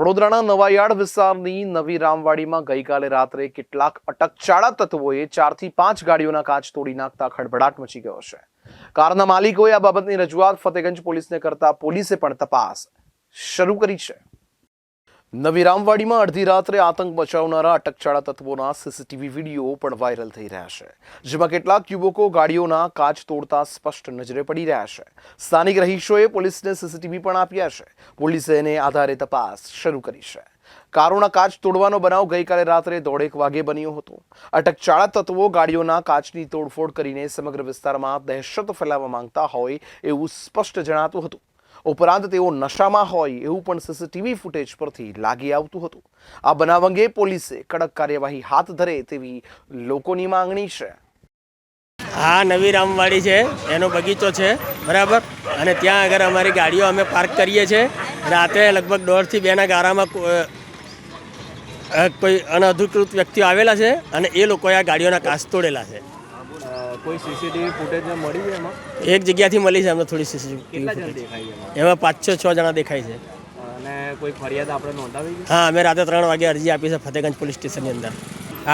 વડોદરાના નવાયાર્ડ વિસ્તારની નવી રામવાડીમાં ગઈકાલે રાત્રે કેટલાક અટકચાળા તત્વોએ ચારથી પાંચ ગાડીઓના કાચ તોડી નાખતા ખળભળાટ મચી ગયો છે. કારના માલિકોએ આ બાબતની રજૂઆત ફતેગંજ પોલીસને કરતા પોલીસે પણ તપાસ શરૂ કરી છે. નવી રામવાડીમાં અડધી રાત્રે આતંક મચાવનારા અટકચાળા તત્વોના સીસીટીવી વીડિયો પણ વાયરલ થઈ રહ્યા છે, જેમાં કેટલાક યુવકો ગાડીઓના કાચ તોડતા સ્પષ્ટ નજરે પડી રહ્યા છે. સ્થાનિક રહીશોએ પોલીસને સીસીટીવી પણ આપ્યા છે. પોલીસે એને આધારે તપાસ શરૂ કરી છે. કારોના કાચ તોડવાનો બનાવ ગઈકાલે રાત્રે દોઢેક વાગે બન્યો હતો. અટકચાળા તત્વો ગાડીઓના કાચની તોડફોડ કરીને સમગ્ર વિસ્તારમાં દહેશત ફેલાવવા માંગતા હોય એવું સ્પષ્ટ જણાતું હતું. ઉપરાંત તેઓ નશામાં હોય એવું પણ સીસીટીવી ફૂટેજ પરથી લાગી આવતું હતું. આ બનાવ અંગે પોલીસે કડક કાર્યવાહી હાથ ધરે તેવી લોકોની માંગણી છે. આ નવી રામવાડી છે, એનો બગીચો છે, બરાબર? અને ત્યાં આગળ અમારી ગાડીઓ અમે પાર્ક કરીએ છીએ. રાત્રે લગભગ દોઢથી બેના ગારામાં કોઈ અનઅધિકૃત વ્યક્તિઓ આવેલા છે અને એ લોકોએ આ ગાડીઓના કાચ તોડેલા છે. કોઈ સીસીટીવી ફૂટેજ મળી છે એમાં? એક જગ્યાથી મળી છે અમને થોડી કેટલા સીસીટીવી ફૂટેજ દેખાય છે એમાં? પાંચ છ છ જણા દેખાય છે. અને કોઈ ફરિયાદ આપણે નોંધાવી હા અમે રાત્રે ત્રણ વાગે અરજી આપી છે ફતેગંજ પોલીસ સ્ટેશનની અંદર.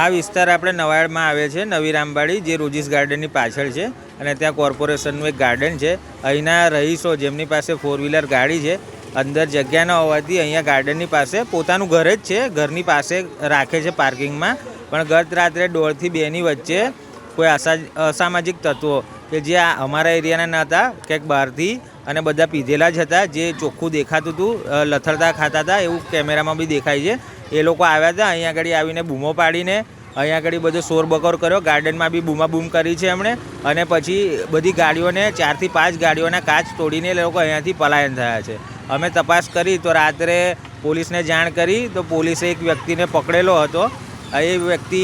આ વિસ્તાર આપણે નવાડમાં આવે છે નવી રામબાડી જે રોજીસ ગાર્ડનની પાછળ છે અને ત્યાં કોર્પોરેશનનું એક ગાર્ડન છે. અહીંના રહીશો જેમની પાસે ફોર વ્હીલર ગાડી છે અંદર જગ્યા ન હોવાથી અહીંયા ગાર્ડનની પાસે પોતાનું ઘર જ છે. ઘરની પાસે રાખે છે પાર્કિંગમાં. પણ ગત રાત્રે દોઢથી બેની વચ્ચે કોઈ અસા અસામાજિક તત્વો કે જે અમારા એરિયાના નહોતા ક્યાંક બહારથી અને બધા પીધેલા જ હતા, જે ચોખ્ખું દેખાતું હતું લથડતા ખાતા હતા, એવું કેમેરામાં બી દેખાય છે. એ લોકો આવ્યા હતા અહીંયા આગળ આવીને બૂમો પાડીને અહીંયા આગળ બધો શોર બકોર કર્યો, ગાર્ડનમાં બી બૂમા બૂમ કરી છે એમણે, અને પછી બધી ગાડીઓને, ચારથી પાંચ ગાડીઓના કાચ તોડીને એ લોકો અહીંયાથી પલાયન થયા છે. અમે તપાસ કરી તો રાત્રે પોલીસને જાણ કરી, તો પોલીસે એક વ્યક્તિને પકડેલો હતો. એ વ્યક્તિ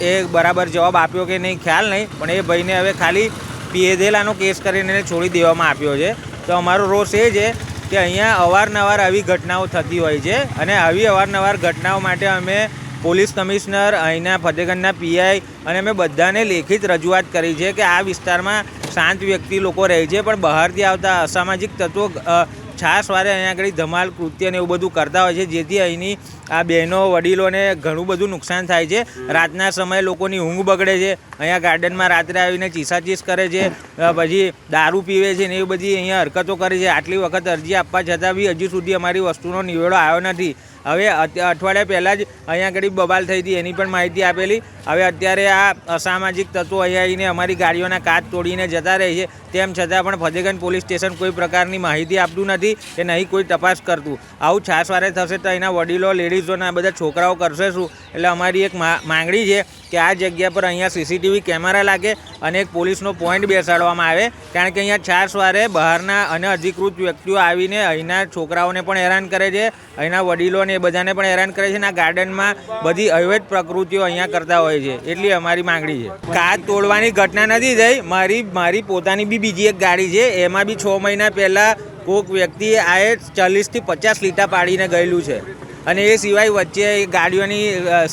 એ બરાબર જવાબ આપ્યો કે નહીં, ખ્યાલ નહીં, પણ એ ભાઈને હવે ખાલી પીએધેલાનો કેસ કરીને એને છોડી દેવામાં આપ્યો છે. તો અમારો રોષ એ છે કે અહીંયા અવારનવાર આવી ઘટનાઓ થતી હોય છે અને આવી અવારનવાર ઘટનાઓ માટે અમે પોલીસ કમિશનર, અહીંના ફતેગંજના પીઆઈ અને અમે બધાને લેખિત રજૂઆત કરી છે કે આ વિસ્તારમાં શાંત વ્યક્તિ લોકો રહે છે, પણ બહારથી આવતા અસામાજિક તત્વો અ, છાસ વારે અહીંયા આગળ ધમાલ કૃત્ય ને એવું બધું કરતા હોય છે જેથી અહીંની આ બહેનો વડીલોને ઘણું બધું નુકસાન થાય છે. રાતના સમયે લોકોની ઊંઘ બગડે છે અહીંયા ગાર્ડનમાં રાત્રે આવીને ચીસાચીસ કરે છે પછી દારૂ પીવે છે ને એવી બધી અહીંયા હરકતો કરે છે. આટલી વખત અરજી આપવા છતાં બી હજુ સુધી અમારી વસ્તુનો નિવેડો આવ્યો નથી. હવે અઠવાડિયા પહેલાં જ અહીંયા આગળ બબાલ થઈ હતી, એની પણ માહિતી આપેલી. હવે અત્યારે આ અસામાજિક તત્વો અહીંયા આવીને અમારી ગાડીઓના કાચ તોડીને જતા રહે છે. તેમ છતાં પણ ફતેગંજ પોલીસ સ્ટેશન કોઈ પ્રકારની માહિતી આપતું નથી કે નહીં કોઈ તપાસ કરતું. આવું છાસવારે થશે તો અહીંના વડીલો, લેડીઝોના બધા છોકરાઓ કરશે શું? એટલે અમારી એક માંગણી છે કે આ જગ્યા પર અહીંયા સીસીટીવી કેમેરા લાગે અને એક પોલીસનો પોઈન્ટ બેસાડવામાં આવે. કારણ કે અહીંયા છાસવારે બહારના અને અધિકૃત વ્યક્તિઓ આવીને અહીંના છોકરાઓને પણ હેરાન કરે છે. અહીંના વડીલોને એ બધાને પણ હેરાન કરે છે અને આ ગાર્ડનમાં બધી અવૈધ પ્રકૃતિઓ અહીંયા કરતા હોય છે. એટલી અમારી માંગણી છે. કાચ તોડવાની ઘટના નથી થઈ. મારી મારી પોતાની બી બીજી એક ગાડી છે. એમાં બી છ મહિના પહેલાં કોઈક વ્યક્તિએ આ ચાલીસથી પચાસ લીટા પાડીને ગયેલું છે. અને એ સિવાય વચ્ચે ગાડીઓની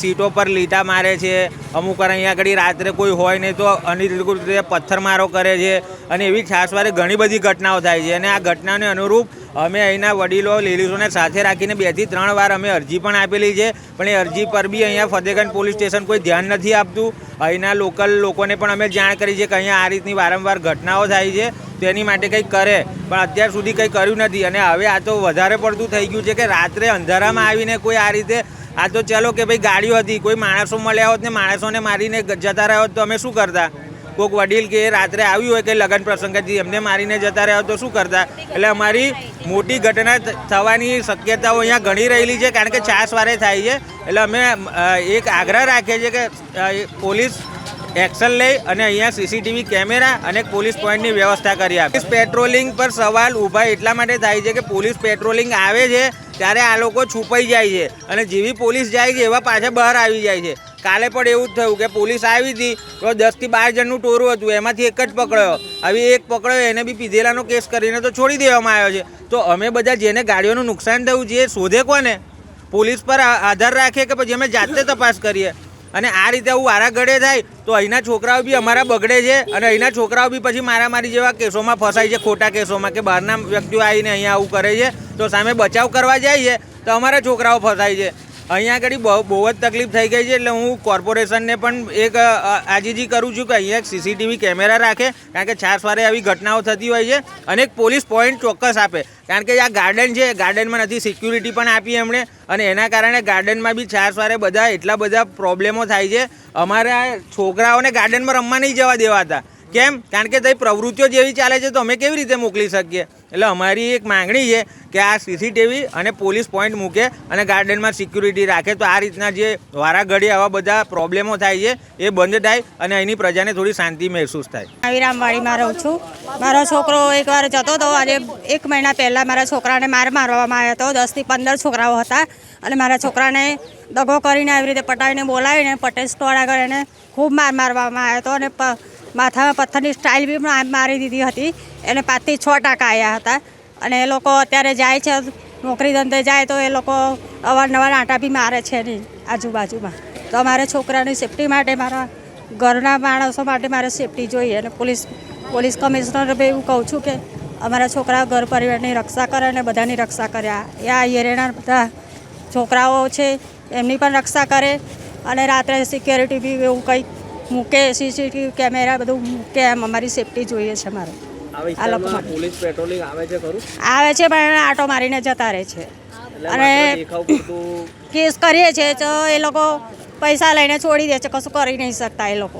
સીટો પર લીટા મારે છે. અમુક વાર અહીંયા આગળ રાત્રે કોઈ હોય નહીં તો અનિધિકૃત રીતે પથ્થરમારો કરે છે અને એવી ખાસવારે ઘણી બધી ઘટનાઓ થાય છે. અને આ ઘટનાને અનુરૂપ અમે અહીંના વડીલો લેડીઝોને સાથે રાખીને બેથી ત્રણ વાર અમે અરજી પણ આપેલી છે. પણ એ અરજી પર બી અહીંયા ફતેગંજ પોલીસ સ્ટેશન કોઈ ધ્યાન નથી આપતું. અહીંના લોકલ લોકોને પણ અમે જાણ કરી છે કે અહીંયા આ રીતની વારંવાર ઘટનાઓ થાય છે. તેની માટે કંઈક કરે, પણ અત્યાર સુધી કંઈ કર્યું નથી. અને હવે આ તો વધારે પડતું થઈ ગયું છે કે રાત્રે અંધારામાં આવીને કોઈ આ રીતે, આ તો ચાલો કે ભાઈ ગાડીઓ હતી, કોઈ માણસો મળ્યા હોત ને માણસોને મારીને જતા રહ્યા હોત તો અમે શું કરતા? કોઈક વડીલ કે રાત્રે આવ્યું હોય કે લગ્ન પ્રસંગથી એમને મારીને જતા રહ્યા તો શું કરતા? એટલે અમારી મોટી ઘટના થવાની શક્યતાઓ અહીંયા ઘણી રહેલી છે, કારણ કે છાસ વારે થાય છે. એટલે અમે એક આગ્રહ રાખીએ છીએ કે પોલીસ એક્શન લઈ અને અહીંયા સીસીટીવી કેમેરા અને પોલીસ પોઈન્ટની વ્યવસ્થા કરી આપી. પેટ્રોલિંગ પર સવાલ ઊભા એટલા માટે થાય છે કે પોલીસ પેટ્રોલિંગ આવે છે ત્યારે આ લોકો છુપાઈ જાય છે અને જેવી પોલીસ જાય છે એવા પાછા બહાર આવી જાય છે. કાલે પણ એવું જ થયું કે પોલીસ આવી હતી તો દસથી બાર જણનું ટોરું હતું, એમાંથી એક જ પકડ્યો. હવે એક પકડ્યો, એને બી પીધેલાનો કેસ કરીને તો છોડી દેવામાં આવ્યો છે. તો અમે બધા જેને ગાડીઓનું નુકસાન થયું છે એ શોધે કોને? પોલીસ પર આધાર રાખીએ કે પછી અમે જાતે તપાસ કરીએ? અને આ રીતે આવું વારાઘડે થાય, તો અહીંના છોકરાઓ બી અમારા બગડે છે અને અહીંના છોકરાઓ બી પછી મારામારી જેવા કેસોમાં ફસાય છે, ખોટા કેસોમાં કે બહારના વ્યક્તિઓ આવીને અહીંયા આવું કરે છે, તો સામે બચાવ કરવા જઈએ તો અમારા છોકરાઓ ફસાય છે. અહીંયા આગળ બહુ બહુ જ તકલીફ થઈ ગઈ છે, એટલે હું કોર્પોરેશનને પણ એક આજીજી કરું છું કે અહીંયા એક સીસીટીવી કેમેરા રાખે, કારણ કે છાસવારે આવી ઘટનાઓ થતી હોય છે અને એક પોલીસ પોઈન્ટ ચોક્કસ આપે. કારણ કે આ ગાર્ડન છે ગાર્ડનમાં નથી સિક્યુરિટી પણ આપી એમણે. અને એના કારણે ગાર્ડનમાં બી છાસવારે બધા એટલા બધા પ્રોબ્લેમો થાય છે. અમારા છોકરાઓને ગાર્ડનમાં રમવા નહીં જવા દેવાતા. કેમ? કારણ કે તે પ્રવૃત્તિઓ જેવી ચાલે છે તો અમે કેવી રીતે મોકલી શકીએ? એટલે અમારી એક માંગણી છે કે આ સીસીટીવી અને પોલીસ પોઈન્ટ મૂકે અને ગાર્ડનમાં સિક્યુરિટી રાખે. તો આ રીતના જે વારાઘડી આવા બધા પ્રોબ્લેમો થાય છે, એ બંધ થાય અને અહીંની પ્રજાને થોડી શાંતિ મહેસૂસ થાય. વિરામવાડીમાં રહું છું. મારો છોકરો એકવાર જતો હતો આજે એક મહિના પહેલાં મારા છોકરાને માર મારવામાં આવ્યો હતો. દસથી પંદર છોકરાઓ હતા અને મારા છોકરાને દગો કરીને આવી રીતે પટાવીને બોલાવીને પટેલ સ્ટોર આગળ એને ખૂબ માર મારવામાં આવ્યો હતો અને માથામાં પથ્થરની સ્ટાઇલ બી મારી દીધી હતી. એને પાંચથી છ ટકા આવ્યા હતા. અને એ લોકો અત્યારે જાય છે, નોકરી ધંધે જાય તો એ લોકો અવારનવાર આંટા બી મારે છે નહીં આજુબાજુમાં. તો અમારે છોકરાની સેફટી માટે, મારા ઘરના માણસો માટે મારે સેફટી જોઈએ. અને પોલીસ પોલીસ કમિશનર બી એવું કહું છું કે અમારા છોકરા ઘર પરિવારની રક્ષા કરે અને બધાની રક્ષા કરે. આ એ આ એરિયાના બધા છોકરાઓ છે, એમની પણ રક્ષા કરે. અને રાત્રે સિક્યોરિટી બી એવું કંઈક મૂકે સીસીટીવી કેમેરા બધું મૂકે એમ અમારી સેફટી જોઈએ છે મારે. આ લોકો માટે. પોલીસ પેટ્રોલિંગ આવે છે ખરું? આવે છે પણ આટો મારીને જતા રહે છે. અને કેસ કરીએ છીએ તો એ લોકો પૈસા લઈને છોડી દે છે કશું કરી નહીં શકતા એ લોકો.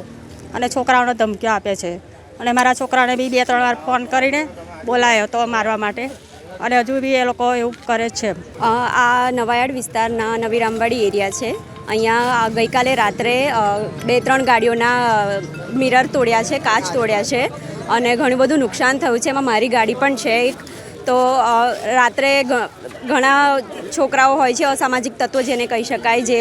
અને છોકરાઓને ધમકીઓ આપે છે. અને મારા છોકરાને બી બે ત્રણ વાર ફોન કરીને બોલાયો તો મારવા માટે. અને હજુ બી એ લોકો એવું કરે છે. આ નવાયાડ વિસ્તારના નવી રામવાડી એરિયા છે. અહીંયા ગઈકાલે રાત્રે બે ત્રણ ગાડીઓના મિરર તોડ્યા છે, કાચ તોડ્યા છે અને ઘણું બધું નુકસાન થયું છે. એમાં મારી ગાડી પણ છે. એક તો રાત્રે ઘણા છોકરાઓ હોય છે અસામાજિક તત્વો જેને કહી શકાય જે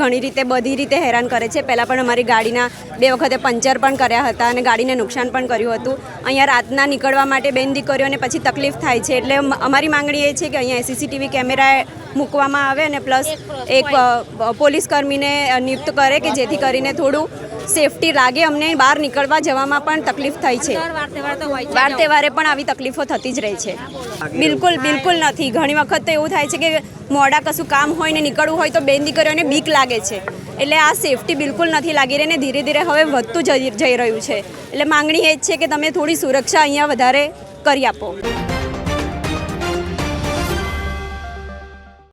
ઘણી રીતે બધી રીતે હેરાન કરે છે. પહેલાં પણ અમારી ગાડીના બે વખતે પંચર પણ કર્યા હતા અને ગાડીને નુકસાન પણ કર્યું હતું. અહીંયા રાતના નીકળવા માટે બેન દીકરીઓને પછી તકલીફ થાય છે. એટલે અમારી માંગણી એ છે કે અહીંયા સીસીટીવી કેમેરા મૂકવામાં આવે અને પ્લસ એક પોલીસ કર્મીને નિયુક્ત કરે કે જેથી કરીને થોડું સેફટી લાગે અમને બહાર નીકળવા જવામાં પણ તકલીફ થઈ છે. વાર તહેવારે પણ આવી તકલીફો થતી જ રહે છે. બિલકુલ બિલકુલ નથી. ઘણી વખત તો એવું થાય છે કે મોડા કશું કામ હોય ને નીકળવું હોય તો બેન દીકરીઓને બીક લાગે છે. એટલે આ સેફટી બિલકુલ નથી લાગી રહી ને ધીરે ધીરે હવે વધતું જઈ જઈ રહ્યું છે. એટલે માંગણી એ જ છે કે તમે થોડી સુરક્ષા અહીંયા વધારે કરી આપો.